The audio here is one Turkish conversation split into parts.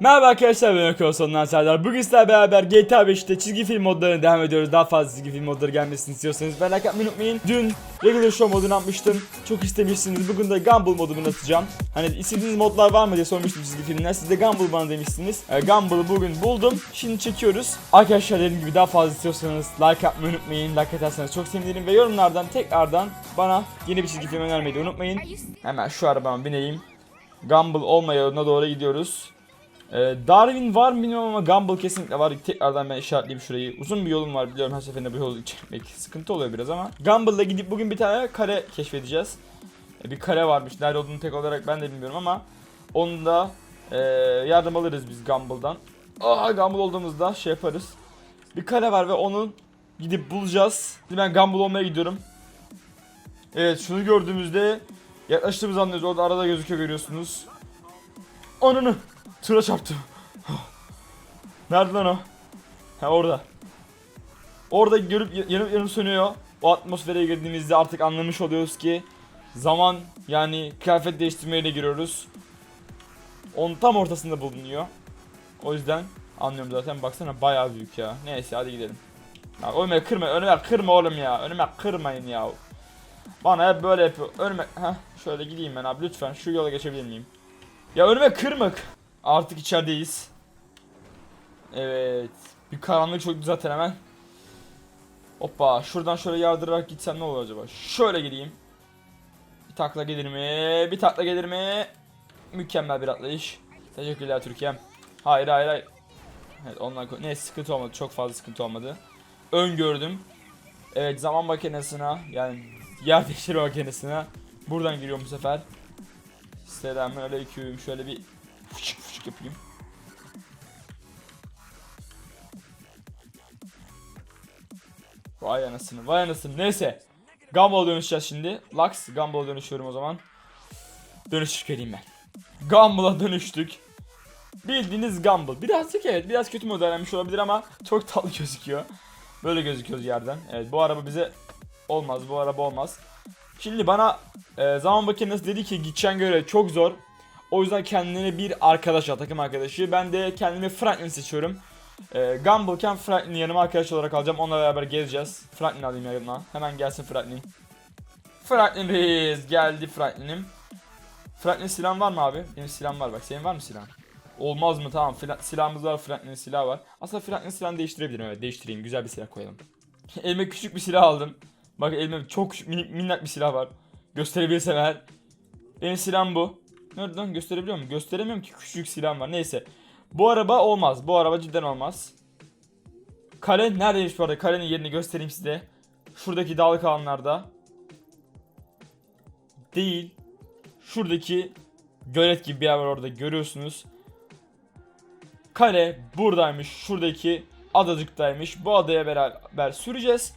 Merhaba arkadaşlar ben Öykü Sondan Serdar. Bugün sizlerle beraber GTA 5'te çizgi film modlarına devam ediyoruz. Daha fazla çizgi film modları gelmesini istiyorsanız ben like atmayı unutmayın. Dün Regular Show modunu atmıştım. Çok istemişsiniz. Bugün de Gumball modunu atacağım. Hani istediğiniz modlar var mı diye sormuştum çizgi filmler. Siz de Gumball bana demiştiniz. E, Gumball'ı bugün buldum. Şimdi çekiyoruz. Arkadaşlar dediğim gibi daha fazla istiyorsanız like atmayı unutmayın. Like atarsanız çok sevinirim. Ve yorumlardan tekrardan bana yeni bir çizgi film önermeyi de unutmayın. Hemen şu arabama bineyim. Gumball olma yoluna doğru gidiyoruz. Ee, Darwin var mı bilmiyorum ama Gumball kesinlikle var. Tekrardan ben işaretleyeyim şurayı. Uzun bir yolum var biliyorum her seferinde bu yolu çekmek sıkıntı oluyor biraz ama. Gumball'la gidip bugün bir tane kare keşfedeceğiz. Ee, bir kare varmış. Nerede olduğunu tek olarak ben de bilmiyorum ama onu da ee, yardım alırız biz Gumball'dan. Aa Gumball olduğumuzda şey yaparız. Bir kare var ve onu gidip bulacağız. Şimdi ben Gumball olmaya gidiyorum. Evet şunu gördüğümüzde yaklaştığımızı anlıyoruz. Orada arada gözüküyor görüyorsunuz. Ananı. Tıra çarptı. Nerede lan o? Ha orada. Orada görüp yanıp yanıp sönüyor. O atmosfere girdiğimizde artık anlamış oluyoruz ki zaman yani kıyafet değiştirmeyle giriyoruz. Onun tam ortasında bulunuyor. O yüzden anlıyorum zaten baksana bayağı büyük ya. Neyse hadi gidelim. Ya önüme kırma, önüme kırma oğlum ya. Önüme kırmayın ya. Bana hep böyle yapıyor. Önüme Heh, şöyle gideyim ben abi lütfen şu yola geçebilir miyim? Ya önüme kırmak. Artık içerideyiz. Evet. Bir karanlık çöktü zaten hemen. Hoppa şuradan şöyle yardırarak gitsem ne olur acaba? Şöyle gideyim. Bir takla gelir mi? Bir takla gelir mi? Mükemmel bir atlayış. Teşekkürler Türkiye'm. Hayır hayır hayır. Evet ko- ne sıkıntı olmadı. Çok fazla sıkıntı olmadı. Öngördüm. Evet zaman makinesine yani yer değiştirme makinesine buradan giriyorum bu sefer. Selamünaleyküm. Şöyle bir fışık fışık yapayım. Vay anasını, vay anasını. Neyse. Gumball'a dönüşeceğiz şimdi. Lux, Gumball'a dönüşüyorum o zaman. Dönüşüp geleyim ben. Gumball'a dönüştük. Bildiğiniz Gumball. Birazcık evet, biraz kötü modellenmiş olabilir ama çok tatlı gözüküyor. Böyle gözüküyoruz yerden. Evet, bu araba bize olmaz, bu araba olmaz. Şimdi bana e, zaman makinesi dedi ki gideceğin göre çok zor. O yüzden kendine bir arkadaş al, takım arkadaşı. Ben de kendime Franklin seçiyorum. E, Gumball'ken Franklin'i yanıma arkadaş olarak alacağım. Onunla beraber gezeceğiz. Franklin alayım yanıma. Hemen gelsin Franklin. Franklin reis geldi Franklin'im. Franklin silahın var mı abi? Benim silahım var bak. Senin var mı silahın? Olmaz mı? Tamam. Fila- silahımız var. Franklin'in silahı var. Aslında Franklin'in silahını değiştirebilirim. Evet değiştireyim. Güzel bir silah koyalım. Elime küçük bir silah aldım. Bak elimde çok küçük, minik, minnak bir silah var. Gösterebilirsem eğer. Benim silahım bu. Nerede lan gösterebiliyor muyum? Gösteremiyorum ki küçük silahım var. Neyse. Bu araba olmaz. Bu araba cidden olmaz. Kale neredeymiş bu arada? Kalenin yerini göstereyim size. Şuradaki dağlık alanlarda. Değil. Şuradaki gölet gibi bir yer var orada görüyorsunuz. Kale buradaymış. Şuradaki adacıktaymış. Bu adaya beraber süreceğiz.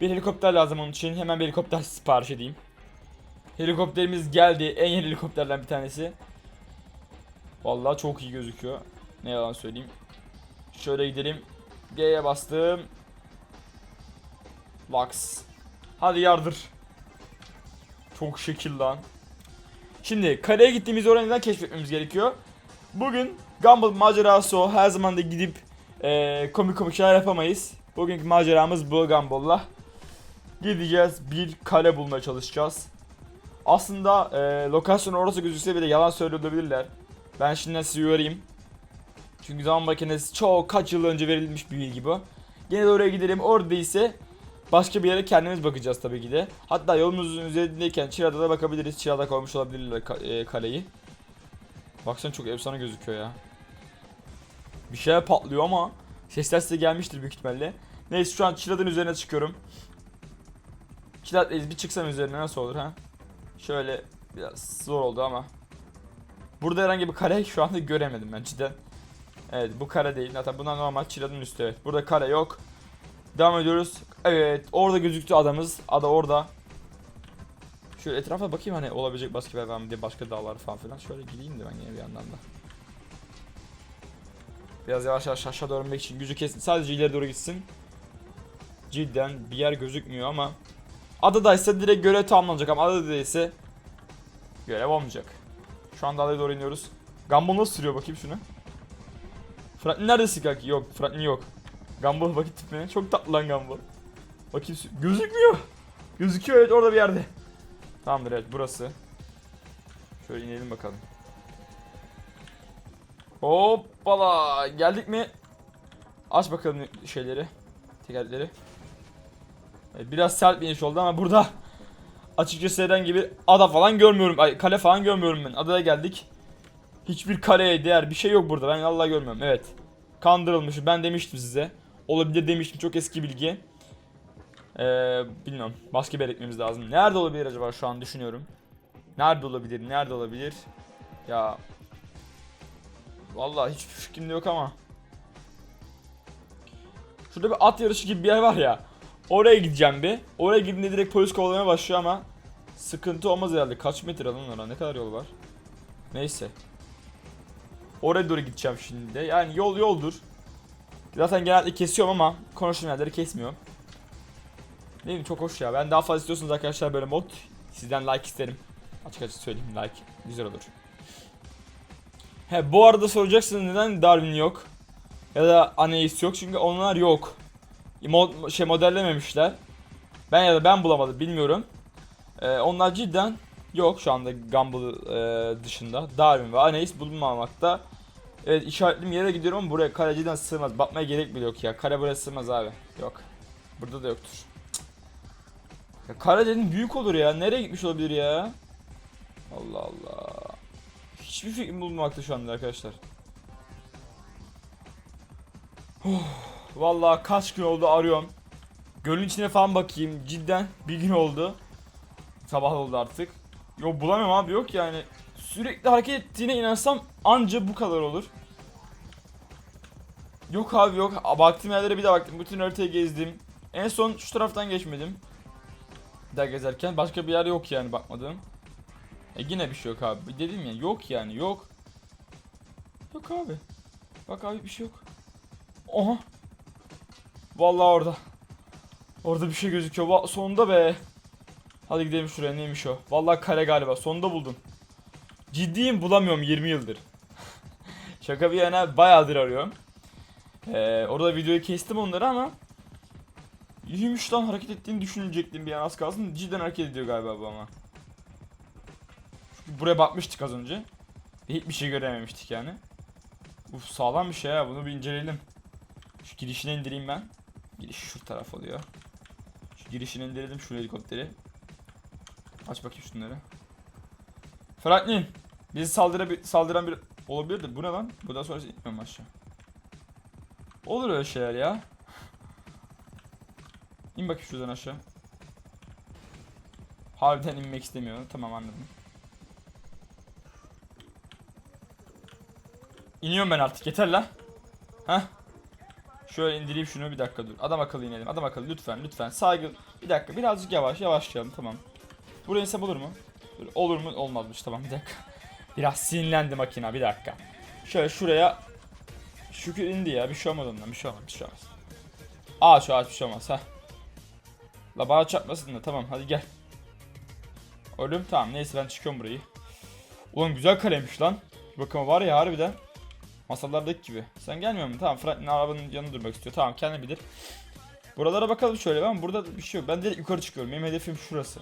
Bir helikopter lazım onun için. Hemen bir helikopter sipariş edeyim. Helikopterimiz geldi. En yeni helikopterden bir tanesi. Vallahi çok iyi gözüküyor. Ne yalan söyleyeyim. Şöyle gidelim. G'ye bastım. Lux. Hadi yardır. Çok şekil lan. Şimdi kaleye gittiğimiz orayı neden keşfetmemiz gerekiyor? Bugün Gumball macerası o. Her zaman da gidip eee komik komik şeyler yapamayız. Bugünkü maceramız bu Gumball'la. Gideceğiz bir kale bulmaya çalışacağız. Aslında eee lokasyon orası gözükse bile yalan söylüyor olabilirler. Ben şimdiden sizi uyarayım. Çünkü zaman makinesi çok kaç yıl önce verilmiş bir bilgi bu. Gene de oraya gidelim. Orada ise başka bir yere kendimiz bakacağız tabii ki de. Hatta yolumuzun üzerindeyken Çıra'da da bakabiliriz. Çıra'da koymuş olabilirler ka- e, kaleyi. Baksana çok efsane gözüküyor ya. Bir şeyler patlıyor ama sesler size gelmiştir büyük ihtimalle. Neyse şu an Çıra'nın üzerine çıkıyorum. Çıra'da bir çıksam üzerine nasıl olur ha? Şöyle biraz zor oldu ama. Burada herhangi bir kare şu anda göremedim ben cidden. Evet bu kare değil. Zaten bunlar normal Çıra'nın üstü evet. Burada kare yok. Devam ediyoruz. Evet orada gözüktü adamız. Ada orada. Şöyle etrafa bakayım hani olabilecek başka var mı diye başka dağlar falan filan. Şöyle gideyim de ben yine bir yandan da. Biraz yavaş yavaş aşağı doğru inmek için gücü kesin. Sadece ileri doğru gitsin. Cidden bir yer gözükmüyor ama Adadaysa direkt görev tamamlanacak ama adada değilse görev olmayacak. Şu anda adaya doğru iniyoruz. Gumball nasıl sürüyor bakayım şunu. Franklin neredesin kanki? Yok Franklin yok. Gumball vakit tipine. Çok tatlı lan Gumball. Bakayım gözükmüyor. Gözüküyor evet orada bir yerde. Tamamdır evet burası. Şöyle inelim bakalım. Hoppala geldik mi? Aç bakalım şeyleri. Tekerleri. Evet, biraz sert bir iniş oldu ama burada açıkçası herhangi bir ada falan görmüyorum. Ay kale falan görmüyorum ben. Adaya geldik. Hiçbir kareye değer bir şey yok burada. Ben Allah görmüyorum. Evet. Kandırılmışım. Ben demiştim size. Olabilir demiştim. Çok eski bilgi. Ee, bilmiyorum. Başka bir yere gitmemiz lazım. Nerede olabilir acaba şu an düşünüyorum. Nerede olabilir? Nerede olabilir? Ya Vallahi hiçbir fikrim yok ama. Şurada bir at yarışı gibi bir yer var ya. Oraya gideceğim bir. Oraya gidince direkt polis kovalamaya başlıyor ama sıkıntı olmaz herhalde. Kaç metre lan oraya? Ne kadar yol var? Neyse. Oraya doğru gideceğim şimdi de. Yani yol yoldur. Zaten genelde kesiyorum ama konuştuğum yerleri kesmiyorum. Ne bileyim çok hoş ya. Ben daha fazla istiyorsanız arkadaşlar böyle mod sizden like isterim. Açık açık söyleyeyim like güzel olur. He bu arada soracaksınız neden Darwin yok? Ya da Anais yok çünkü onlar yok. Mod, şey modellememişler. Ben ya da ben bulamadım bilmiyorum. Ee, onlar cidden yok şu anda Gumball e, dışında. Darwin ve Anais bulunmamakta. Evet işaretlediğim yere gidiyorum ama buraya kare cidden sığmaz. Bakmaya gerek bile yok ya. Kare buraya sığmaz abi. Yok. Burada da yoktur. Ya kare dedim büyük olur ya. Nereye gitmiş olabilir ya? Allah Allah. Hiçbir fikrim bulunmakta şu anda arkadaşlar. Oh, Vallahi kaç gün oldu arıyorum. Gölün içine falan bakayım. Cidden bir gün oldu. Sabah oldu artık. Yok bulamıyorum abi yok yani. Sürekli hareket ettiğine inansam anca bu kadar olur. Yok abi yok. Baktığım yerlere bir daha baktım. Bütün haritayı gezdim. En son şu taraftan geçmedim. Bir daha gezerken başka bir yer yok yani bakmadığım. E yine bir şey yok abi. Dedim ya yok yani yok. Yok abi. Bak abi bir şey yok. Oha. Vallahi orada. Orada bir şey gözüküyor. Va- sonunda be. Hadi gidelim şuraya neymiş o. Vallahi kare galiba. Sonunda buldum. Ciddiyim bulamıyorum 20 yıldır. Şaka bir yana bayağıdır arıyorum. Ee, orada videoyu kestim onları ama İyiymiş lan hareket ettiğini düşünecektim bir an az kalsın. Cidden hareket ediyor galiba bu ama. Çünkü buraya bakmıştık az önce. Hiçbir şey görememiştik yani. Uf sağlam bir şey ya bunu bir inceleyelim. Şu girişine indireyim ben. Giriş şu taraf oluyor. Şu girişine indirelim şu helikopteri. Aç bakayım şunları. Franklin. Bizi saldıra saldıran bir olabilir de bu ne lan? Bundan sonrası inmiyorum aşağı. Olur öyle şeyler ya. İn bakayım şuradan aşağı. Harbiden inmek istemiyor. Tamam anladım. İniyorum ben artık yeter lan. Heh. Şöyle indireyim şunu bir dakika dur. Adam akıllı inelim. Adam akıllı lütfen lütfen. Saygı. Bir dakika birazcık yavaş yavaşlayalım tamam. Buraya insem olur mu? Olur mu? Olmazmış tamam bir dakika. Biraz sinirlendi makina bir dakika. Şöyle şuraya. Şükür indi ya bir şey olmadı ondan bir şey olmaz bir şey olmaz. Ağaç ağaç bir şey olmaz ha. La bana çarpmasın da tamam hadi gel. Ölüm tamam neyse ben çıkıyorum burayı. Ulan güzel kalemiş lan. Bakın var ya harbiden. Masallardaki gibi. Sen gelmiyor musun? Tamam Franklin arabanın yanında durmak istiyor. Tamam kendi bilir. Buralara bakalım şöyle ben burada bir şey yok. Ben direkt yukarı çıkıyorum. Benim hedefim şurası.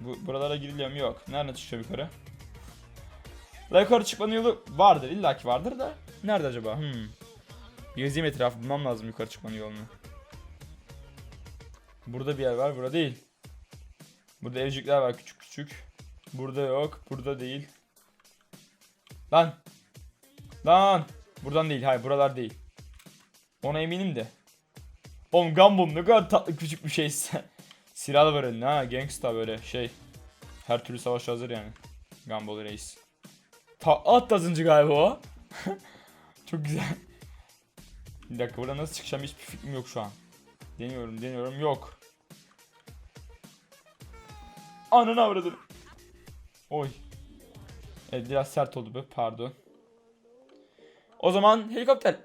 Bu buralara giriliyor mu? Yok. Nerede çıkıyor yukarı? La yukarı çıkmanın yolu vardır. illaki vardır da. Nerede acaba? Hmm. Gezeyim etrafı bulmam lazım yukarı çıkmanın yolunu. Burada bir yer var. Burada değil. Burada evcikler var küçük küçük. Burada yok. Burada değil. Lan. Lan. Buradan değil. Hayır buralar değil. Ona eminim de. Oğlum Gumball ne kadar tatlı küçük bir şeyse. Silahlı var elinde ha. Gangsta böyle şey. Her türlü savaş hazır yani. Gumball reis. Ta at tazıncı galiba o. Çok güzel. Bir dakika burada nasıl çıkacağım hiçbir fikrim yok şu an. Deniyorum deniyorum yok. Ananı avradım. Oy. Evet biraz sert oldu bu pardon. O zaman helikopter.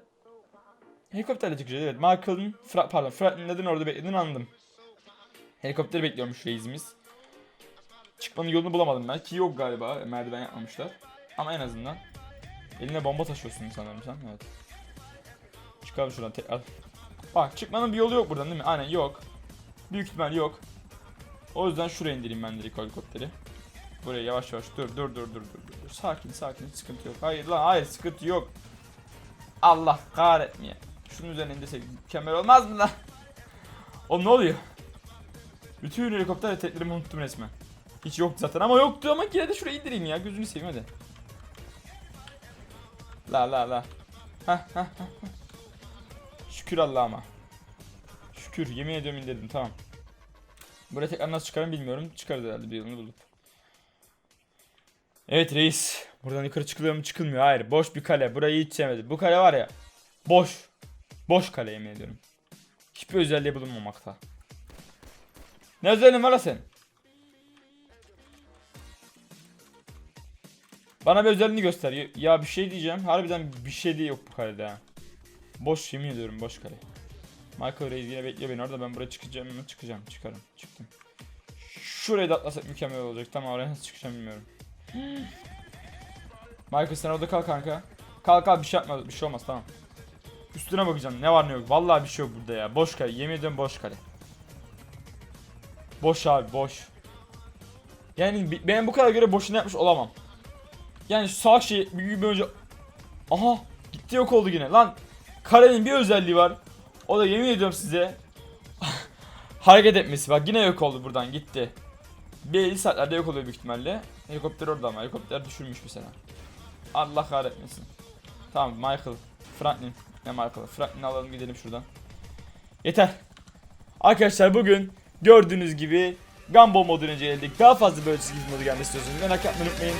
Helikopterle çıkacağız evet. Michael'ın Fra pardon Franklin'in neden orada beklediğini anladım. Helikopteri bekliyormuş reisimiz. Çıkmanın yolunu bulamadım ben ki yok galiba merdiven yapmamışlar. Ama en azından Eline bomba taşıyorsun sanırım sen. Evet. Çıkalım şuradan tekrar. Bak çıkmanın bir yolu yok buradan değil mi? Aynen yok. Büyük ihtimal yok. O yüzden şuraya indireyim ben direkt helikopteri. Buraya yavaş yavaş dur dur dur dur dur dur. Sakin sakin sıkıntı yok. Hayır lan hayır sıkıntı yok. Allah kahretmeye. Şunun üzerine indirsek mükemmel olmaz mı lan? O ne oluyor? Bütün helikopter eteklerimi unuttum resmen. Hiç yoktu zaten ama yoktu ama yine de şuraya indireyim ya gözünü seveyim hadi. La la la. Hah hah. hah. Şükür Allah'ıma. Şükür yemin ediyorum indirdim tamam. Buraya tekrar nasıl çıkarım bilmiyorum. Çıkarız herhalde bir yolunu bulup. Evet reis. Buradan yukarı çıkılıyor mu çıkılmıyor. Hayır boş bir kale. Burayı hiç sevmedim. Bu kale var ya. Boş. Boş kale yemin ediyorum. Hiçbir özelliği bulunmamakta. Ne özelliğin var la sen? Bana bir özelliğini göster. Ya- bir şey diyeceğim. Harbiden bir şey de yok bu kalede. Boş yemin ediyorum boş kale. Michael Reis yine bekliyor beni orada. Ben buraya çıkacağım mı? Çıkacağım. Çıkarım. Çıktım. Şurayı da atlasak mükemmel olacak. Tamam oraya nasıl çıkacağım bilmiyorum. Michael sen orada kal kanka. Kal kal bir şey yapma. Bir şey olmaz tamam. Üstüne bakacağım. Ne var ne yok. Vallahi bir şey yok burada ya. Boş kale. Yemin ediyorum boş kale. Boş abi boş. Yani ben bu kadar göre boşuna yapmış olamam. Yani salak şey bir gün önce... Aha gitti yok oldu yine. Lan karenin bir özelliği var. O da yemin ediyorum size hareket etmesi. Bak yine yok oldu buradan gitti. Bir 50 saatlerde yok oluyor büyük ihtimalle. Helikopter orada ama helikopter düşürmüş mesela. Allah kahretmesin. Tamam Michael. Franklin. Ne Michael? Franklin'i alalım gidelim şuradan. Yeter. Arkadaşlar bugün gördüğünüz gibi Gumball modunu inceledik. Daha fazla böyle çizgi modu gelmesi istiyorsanız merak etmeyi unutmayın.